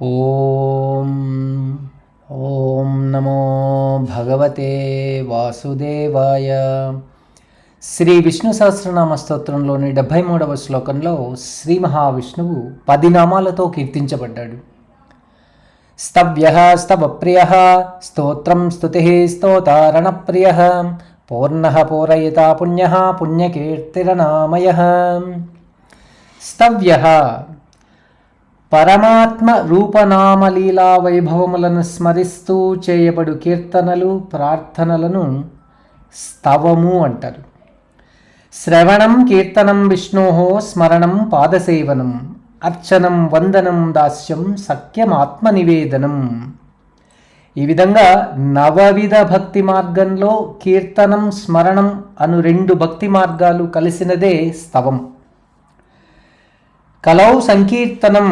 ఓం ఓం నమో భగవతే వాసుదేవాయ. శ్రీ విష్ణు సహస్రనామ స్తోత్రంలోని డెబ్భై మూడవ శ్లోకంలో శ్రీ మహావిష్ణువు పది నామాలతో కీర్తించబడ్డాడు. స్తవ్య స్తవప్రియ స్తోత్రం స్తుతి స్తోతారణప్రియ పూర్ణ పూరయిత పుణ్య పుణ్యకీర్తిరనామయ. స్తవ్య పరమాత్మ రూపనామలీలా వైభవములను స్మరిస్తూ చేయబడు కీర్తనలు ప్రార్థనలను స్తవము అంటారు. శ్రవణం కీర్తనం విష్ణోహో స్మరణం పాదసేవనం అర్చనం వందనం దాస్యం సత్యమాత్మ నివేదనం ఈ విధంగా నవవిధ భక్తి మార్గంలో కీర్తనం స్మరణం అను రెండు భక్తి మార్గాలు కలిసినదే స్తవం. కలౌ సంకీర్తనం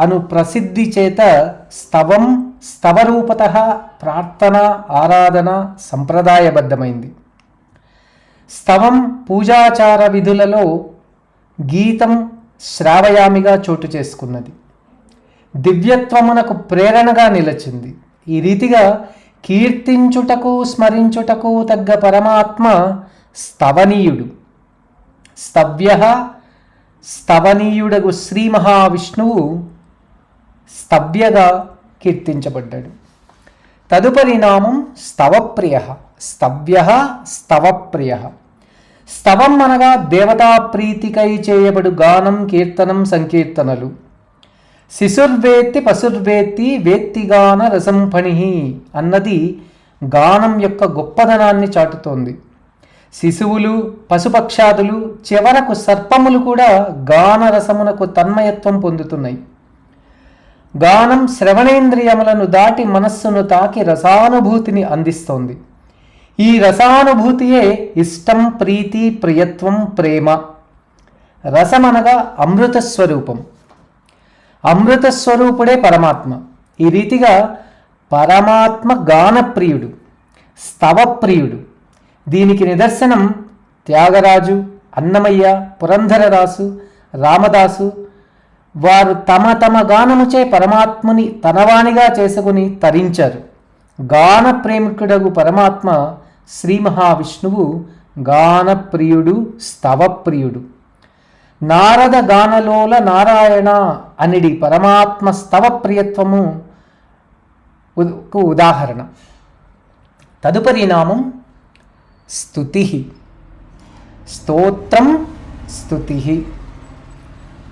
అను ప్రసిద్ధి చేత స్తవం స్తవరూపత ప్రార్థన ఆరాధన సంప్రదాయబద్ధమైంది. స్తవం పూజాచార విధులలో గీతం శ్రావయామిగా చోటు చేసుకున్నది. దివ్యత్వమునకు ప్రేరణగా నిలచింది. ఈ రీతిగా కీర్తించుటకు స్మరించుటకు తగ్గ పరమాత్మ స్తవనీయుడు. స్తవ్య స్తవనీయుడగు శ్రీ మహావిష్ణువు స్తవ్యగా కీర్తించబడ్డాడు. తదుపరి నామం స్తవప్రియ స్తవ్య స్తవప్రియ. స్తవం అనగా దేవతా ప్రీతికై చేయబడు గానం కీర్తనం సంకీర్తనలు. శిశుర్వేత్తి పశుర్వేత్తి వేత్తిగాన రసంఫణి అన్నది గానం యొక్క గొప్పదనాన్ని చాటుతోంది. శిశువులు పశుపక్షాదులు చివరకు సర్పములు కూడా గానరసమునకు తన్మయత్వం పొందుతున్నాయి. గానం శ్రవణేంద్రియములను దాటి మనస్సును తాకి రసానుభూతిని అందిస్తోంది. ఈ రసానుభూతియే ఇష్టం ప్రీతి ప్రియత్వం ప్రేమ. రసమనగా అమృత స్వరూపం అమృత స్వరూపుడే పరమాత్మ. ఈ రీతిగా పరమాత్మ గానప్రియుడు స్తవప్రియుడు. దీనికి నిదర్శనం త్యాగరాజు అన్నమయ్య పురంధరదాసు రామదాసు. వారు తమ తమ గానముచే పరమాత్ముని తనవానిగా చేసుకుని తరించారు. గాన ప్రేమికుడగు పరమాత్మ శ్రీ మహావిష్ణువు గానప్రియుడు స్తవప్రియుడు. నారద గానలోల నారాయణ అనిడి పరమాత్మ స్తవప్రియత్వము ఉదాహరణ. తదుపరి నామం స్తుతి. స్తోత్రం స్తుతి.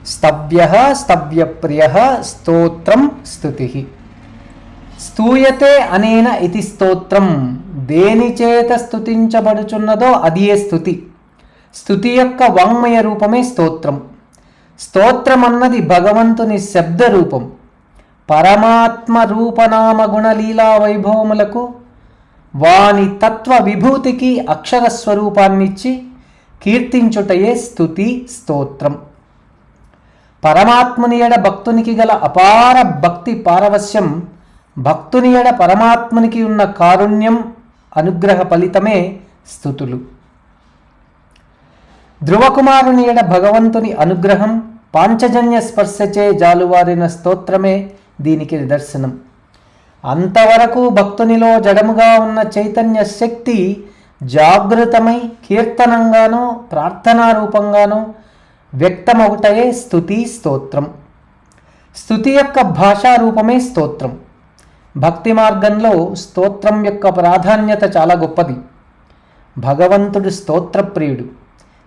స్తవ్య స్తవ్యప్రియ స్తోత్రం స్తుతి. స్తూయతే అనేన ఇది స్తోత్రం. దేని చేత స్తుతించబడుచున్నదో అదియే స్థుతి స్థుతి యొక్క వాంగ్మయ రూపమే స్తోత్రం. స్తోత్రం అన్నది భగవంతుని శబ్ద రూపం పరమాత్మ రూపనామ గుణలీలా వైభవములకు వాని తత్వ విభూతికి అక్షర స్వరూపాన్నిచ్చి కీర్తించుటయే స్థుతి స్తోత్రం. పరమాత్ముని ఎడ భక్తునికి గల అపార భక్తి పారవశ్యం భక్తుని ఎడ పరమాత్మునికి ఉన్న కారుణ్యం అనుగ్రహ ఫలితమే స్థుతులు ధ్రువకుమారుని ఎడ భగవంతుని అనుగ్రహం పాంచజన్య స్పర్శచే జాలువారిన స్తోత్రమే దీనికి నిదర్శనం. అంతవరకు భక్తునిలో జడముగా ఉన్న చైతన్య శక్తి జాగృతమై కీర్తనంగానో ప్రార్థనా రూపంగానో వ్యక్తమవుటయే స్థుతి స్తోత్రం. స్థుతి యొక్క భాషా రూపమే స్తోత్రం. భక్తి మార్గంలో స్తోత్రం యొక్క ప్రాధాన్యత చాలా గొప్పది. భగవంతుడు స్తోత్రప్రియుడు.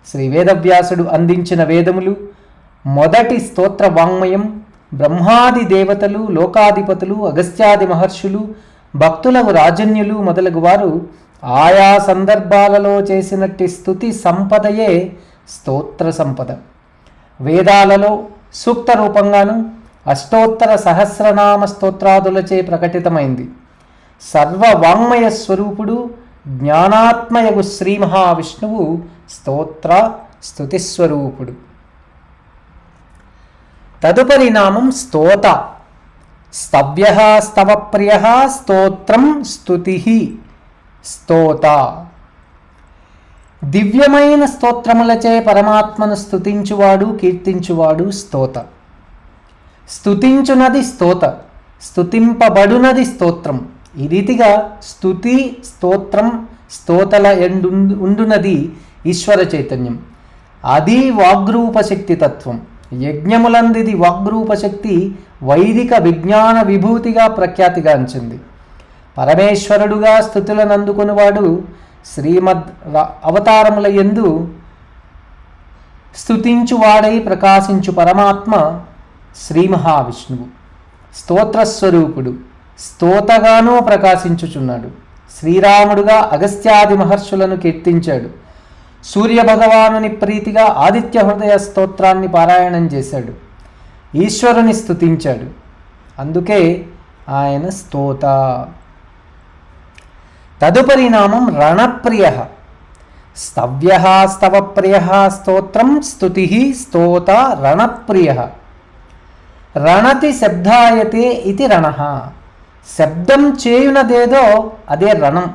శ్రీ వేదవ్యాసుడు అందించిన వేదములు మొదటి స్తోత్ర వాంగ్మయం బ్రహ్మాది దేవతలు లోకాధిపతులు అగస్త్యాది మహర్షులు భక్తులకు రాజన్యులు మొదలగు వారు ఆయా సందర్భాలలో చేసినట్టి స్థుతి సంపదయే స్తోత్ర సంపద. వేదాలలో సూక్త రూపంగాను అష్టోత్తర సహస్రనామ స్తోత్రాదులచే ప్రకటితమైంది. సర్వవాంగ్మయ స్వరూపుడు జ్ఞానాత్మయగు శ్రీ మహావిష్ణువు స్తోత్ర స్తుతిస్వరూపుడు తదుపరి నామం స్తోత. స్తవ్య స్తవప్రియ స్తోత్రం స్తుతి. స్తోత. దివ్యమైన స్తోత్రములచే పరమాత్మను స్తుతించువాడు కీర్తించువాడు స్తోత. స్తుతించునది స్తోత స్తుతింపబడునది స్తోత్రం. ఈ రీతిగా స్తుతి స్తోత్రం స్తోతల ఎండు ఉండునది ఈశ్వర చైతన్యం. అది వాగ్రూపశక్తి తత్వం. యజ్ఞములందిది వాగ్రూప శక్తి వైదిక విజ్ఞాన విభూతిగా ప్రఖ్యాతిగాంచింది పరమేశ్వరుడుగా స్థుతులను అందుకునివాడు శ్రీమద్ అవతారముల ఎందు స్థుతించువాడై ప్రకాశించు పరమాత్మ శ్రీ మహావిష్ణువు స్తోత్రస్వరూపుడు స్తోతగానూ ప్రకాశించుచున్నాడు. శ్రీరాముడుగా అగస్త్యాది మహర్షులను కీర్తించాడు. సూర్యభగవానుని ప్రీతిగా ఆదిత్య హృదయ స్తోత్రాన్ని పారాయణం చేశాడు. ఈశ్వరుని స్తుతించాడు. అందుకే ఆయన స్తోత. తదుపరి నామం రణప్రియ. స్తవ్య స్తవప్రియ స్తోత్రం స్థుతి స్తోత రణప్రియ. రణతి శబ్దాయతే ఇది రణ. శబ్దం చేయునదేదో అదే రణం.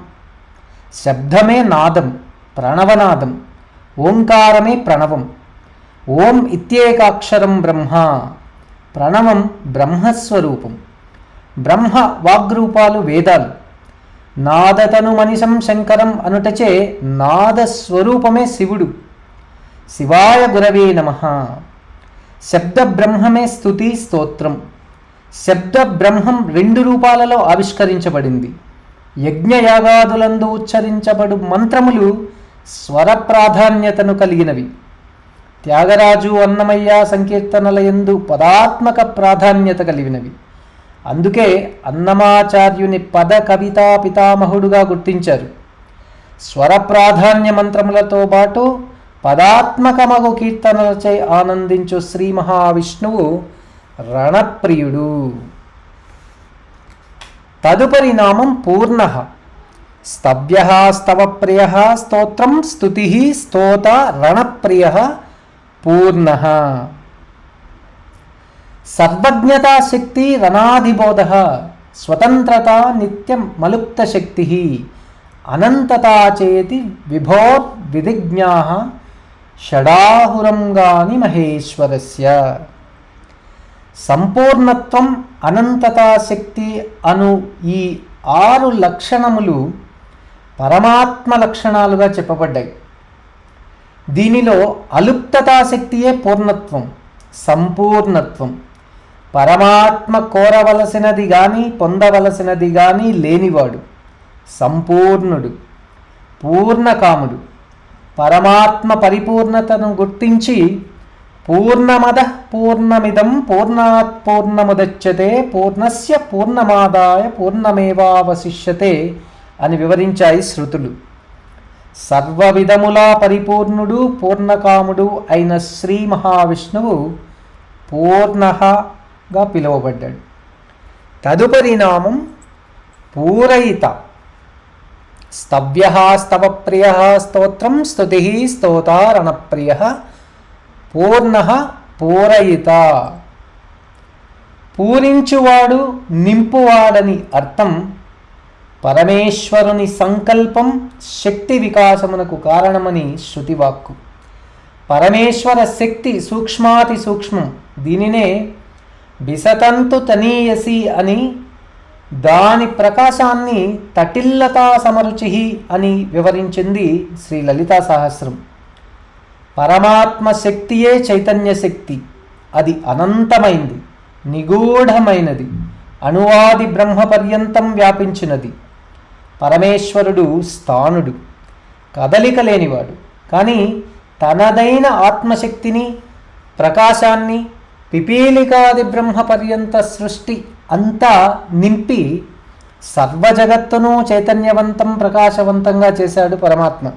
శబ్దమే నాదం. ప్రణవనాదం. ఓంకారమే ప్రణవం. ఓం ఇత్యేకాక్షరం బ్రహ్మ. ప్రణవం బ్రహ్మస్వరూపం. బ్రహ్మ వాగ్రూపాలు వేదాలు. నాదతను మనిషం శంకరం అనుటచే నాదస్వరూపమే శివుడు. శివాయ గురవే నమ. శబ్ద బ్రహ్మమే స్తుతి స్తోత్రం. శబ్ద బ్రహ్మం రెండు రూపాలలో ఆవిష్కరించబడింది. యజ్ఞయాగాదులందు ఉచ్చరించబడు మంత్రములు స్వర ప్రాధాన్యతను కలిగినవి. త్యాగరాజు అన్నమయ్య సంకీర్తనల యందు పదాత్మక ప్రాధాన్యత కలిగినవి. అందుకే అన్నమాచార్యుని పద కవితా పితామహుడుగా గుర్తించారు. స్వర ప్రాధాన్య మంత్రములతో పాటు పదాత్మకమగు కీర్తనలచే ఆనందించు శ్రీ మహావిష్ణువు రణప్రియుడు. తదుపరి నామం పూర్ణ. స్తవ్య స్తవ ప్రియ స్తోత్రం స్తుతి స్తోత రణప్రియ పూర్ణ సర్వజ్ఞతా శక్తి రణాధిబోధ స్వతంత్రత నిత్యం మలుప్త శక్తి అనంతతా చేతి విభో విధిజ్ఞా షడాహురంగాని మహేశ్వరస్య సంపూర్ణత్వం అనంతతా శక్తి అను ఈ ఆరు లక్షణములు పరమాత్మ లక్షణాలుగా చెప్పబడ్డాయి. దీనిలో అలుప్తతాశక్తియే పూర్ణత్వం సంపూర్ణత్వం. పరమాత్మ కోరవలసినది కానీ పొందవలసినది కానీ లేనివాడు సంపూర్ణుడు పూర్ణకాముడు. పరమాత్మ పరిపూర్ణతను గుర్తించి పూర్ణమద పూర్ణమిదం పూర్ణాత్ పూర్ణముదచ్చతే పూర్ణస్య పూర్ణమాదాయ పూర్ణమేవావశిష్యతే అని వివరించాయి శృతులు. సర్వవిధములా పరిపూర్ణుడు పూర్ణకాముడు అయిన శ్రీ మహావిష్ణువు పూర్ణగా పిలువబడ్డాడు. తదుపరి నామం పూరయిత. స్తవ్య స్తవప్రియ స్తోత్రం స్తుతి స్తోతారణప్రియ పూర్ణ పూరయిత. పూరించువాడు నింపువాడని అర్థం పరమేశ్వరుని సంకల్పం శక్తి వికాసమునకు కారణమని శృతివాక్కు. పరమేశ్వర శక్తి సూక్ష్మాతి సూక్ష్మం. దీనినే బిసతంతు తనీయసి అని దాని ప్రకాశాన్ని తటిల్లతా సమరుచి అని వివరించింది శ్రీ లలితా సహస్రం. పరమాత్మ శక్తియే చైతన్య శక్తి. అది అనంతమైంది నిగూఢమైనది అణువాది బ్రహ్మ పర్యంతం వ్యాపించినది. పరమేశ్వరుడు స్థానుడు కదలిక లేనివాడు. కానీ తనదైన ఆత్మశక్తిని ప్రకాశాన్ని పిపీలికాది బ్రహ్మ పర్యంత సృష్టి అంతా నింపి సర్వజగత్తును చైతన్యవంతం ప్రకాశవంతంగా చేశాడు పరమాత్మ.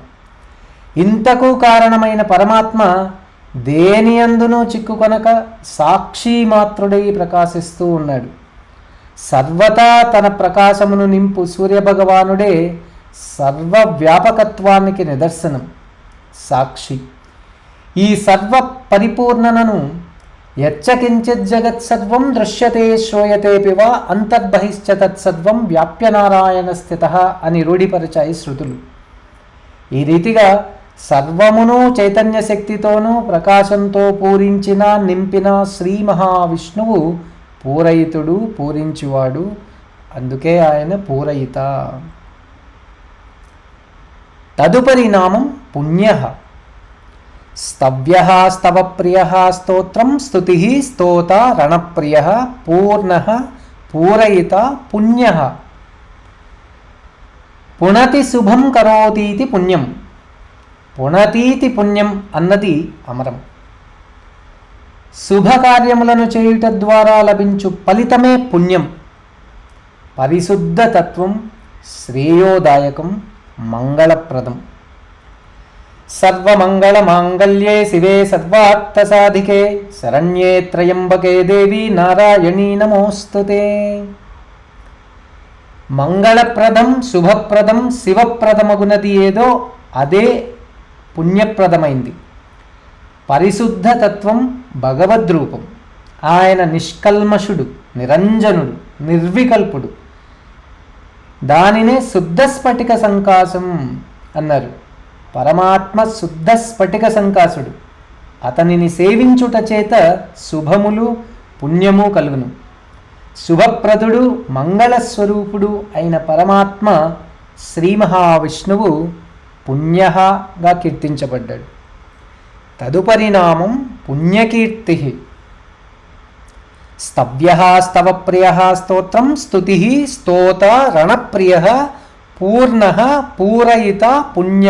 ఇంతకు కారణమైన పరమాత్మ దేని అందును చిక్కుకొనక సాక్షి మాత్రుడై ప్రకాశిస్తూ ఉన్నాడు. సర్వతా తన ప్రకాశమును నింపు సూర్యభగవానుడే సర్వవ్యాపకత్వానికి నిదర్శనం సాక్షి. ఈ సర్వ పరిపూర్ణనను యచ్చకించిత్ జగత్సర్వం దృశ్యతే శ్రూయతేపి వా అంతర్బహిశ్చ తత్సర్వం వ్యాప్య స్థిత అని రూఢిపరిచాయి శృతులు. ఈ రీతిగా సర్వమును చైతన్య శక్తితోనూ ప్రకాశంతో పూరించిన నింపిన శ్రీ మహావిష్ణువు పూరయితుడు పూరించువాడు అందుకే ఆయన పూరయిత. తదుపరి నామం పుణ్య. స్తవ్య స్తవప్రియ స్తోత్రం స్థుతి స్తోత రణప్రియ పూర్ణ పూరయిత పుణ్య. పునతి శుభం కరోతీతి పుణ్యం. పునతీతి పుణ్యం అన్నది అమరం. శుభకార్యములను చేయుట ద్వారా లభించు ఫలితమే పుణ్యం. పరిశుద్ధ తత్వం శ్రేయోదాయకం మంగళప్రదం. సర్వమంగళ మాంగళ్యే శివే సర్వార్థసాధికే శరణ్యే త్రయంబకే దేవి నారాయణీ నమోస్తుతే. మంగళప్రదం శుభప్రదం శివప్రదమగునది ఏదో అదే పుణ్యప్రదమైంది. పరిశుద్ధ తత్వం భగవద్రూపం. ఆయన నిష్కల్మషుడు నిరంజనుడు నిర్వికల్పుడు. దానినే శుద్ధ స్ఫటిక సంకాశం అన్నారు. పరమాత్మ శుద్ధ స్ఫటిక సంకాసుడు. అతనిని సేవించుట చేత శుభములు పుణ్యము కలుగును. శుభప్రదుడు మంగళస్వరూపుడు అయిన పరమాత్మ శ్రీ మహావిష్ణువు పుణ్యగా కీర్తించబడ్డాడు. తదుపరిణామం పుణ్యకీర్తి. స్తవ్య స్తవ ప్రియ స్తోత్రం స్తుతి స్తోత రణప్రియ పూర్ణ పూరయిత పుణ్య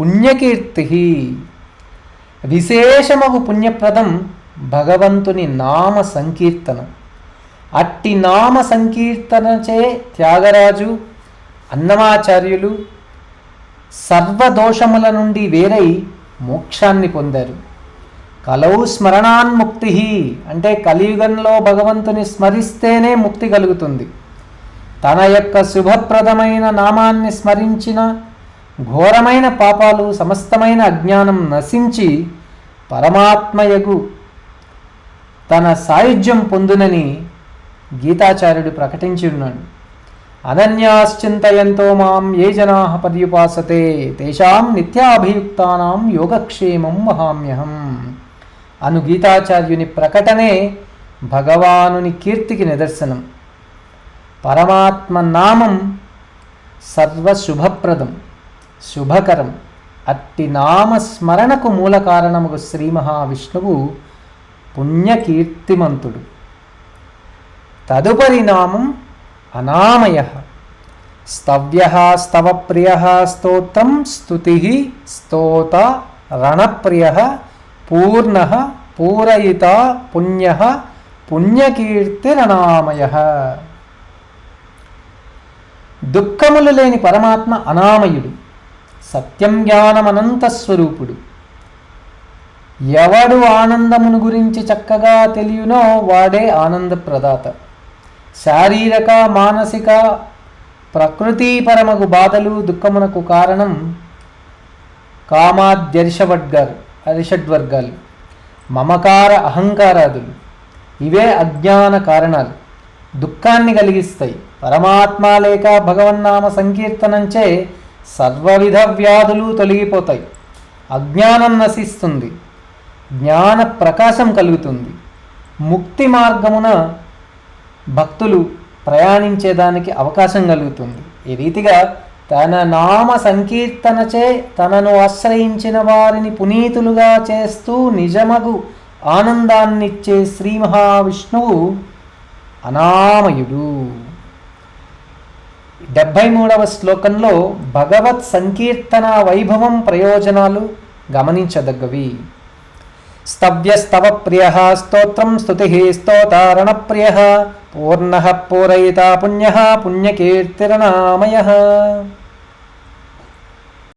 పుణ్యకీర్తి. విశేషమగు పుణ్యప్రదం భగవంతుని నామ సంకీర్తనం. అట్టి నామ సంకీర్తనచే త్యాగరాజు అన్నమాచార్యులు సర్వదోషముల నుండి వేరై మోక్షాన్ని పొందారు. కలవు స్మరణాన్ముక్తి అంటే కలియుగంలో భగవంతుని స్మరిస్తేనే ముక్తి కలుగుతుంది. తన యొక్క శుభప్రదమైన నామాన్ని స్మరించిన ఘోరమైన పాపాలు సమస్తమైన అజ్ఞానం నశించి పరమాత్మయగు తన సాయుధ్యం పొందునని గీతాచార్యుడు ప్రకటించి ఉన్నాడు అనన్యాశ్చింతయంతో మాం ఏ జనా పర్యుపాసతే తేషాం నిత్యాభియుక్తానాం యోగక్షేమం వహామ్యహం. అను గీతాచార్యుని ప్రకటనే భగవానుని కీర్తికి నిదర్శనం. పరమాత్మ నామం సర్వశుభప్రదం శుభకరం అట్టి నామస్మరణకు మూల కారణముకు శ్రీ మహావిష్ణువు పుణ్యకీర్తిమంతుడు. తదుపరి నామం అనామయ. స్తవ్య స్తవప్రియ స్తోత్రం స్తుతి స్తోత రణప్రియ పూర్ణ పూరయిత పుణ్య పుణ్యకీర్తిరణామయ. దుఃఖములు లేని పరమాత్మ అనామయుడు సత్యం జ్ఞానమనంత స్వరూపుడు. ఎవడు ఆనందమును గురించి చక్కగా తెలియనో వాడే ఆనందప్రదాత. శారీరక మానసిక ప్రకృతిపరమగు బాధలు దుఃఖమునకు కారణం కామాద్యర్షవడ్గారు అరిషడ్వర్గాలు. మమకార అహంకారాదులు. ఇవే అజ్ఞాన కారణాలు. దుఃఖాన్ని కలిగిస్తాయి. పరమాత్మ లేక భగవన్నామ సంకీర్తనంచే సర్వవిధ వ్యాధులు తొలగిపోతాయి. అజ్ఞానం నశిస్తుంది. జ్ఞాన ప్రకాశం కలుగుతుంది. ముక్తి మార్గమున భక్తులు ప్రయాణించేదానికి అవకాశం కలుగుతుంది. ఈ రీతిగా తన నామ సంకీర్తనచే తనను ఆశ్రయించిన వారిని పునీతులుగా చేస్తూ నిజమగు ఆనందాన్నిచ్చే శ్రీ మహావిష్ణువు అనామయుడు. డెబ్భై మూడవ శ్లోకంలో భగవత్ సంకీర్తన వైభవం ప్రయోజనాలు గమనించదగ్గవి. స్తవ్యస్తవ ప్రియ స్తోత్రం స్తుతి స్తోతారణ ప్రియ పూర్ణ పూరయిత పుణ్య పుణ్యకీర్తిరనామయ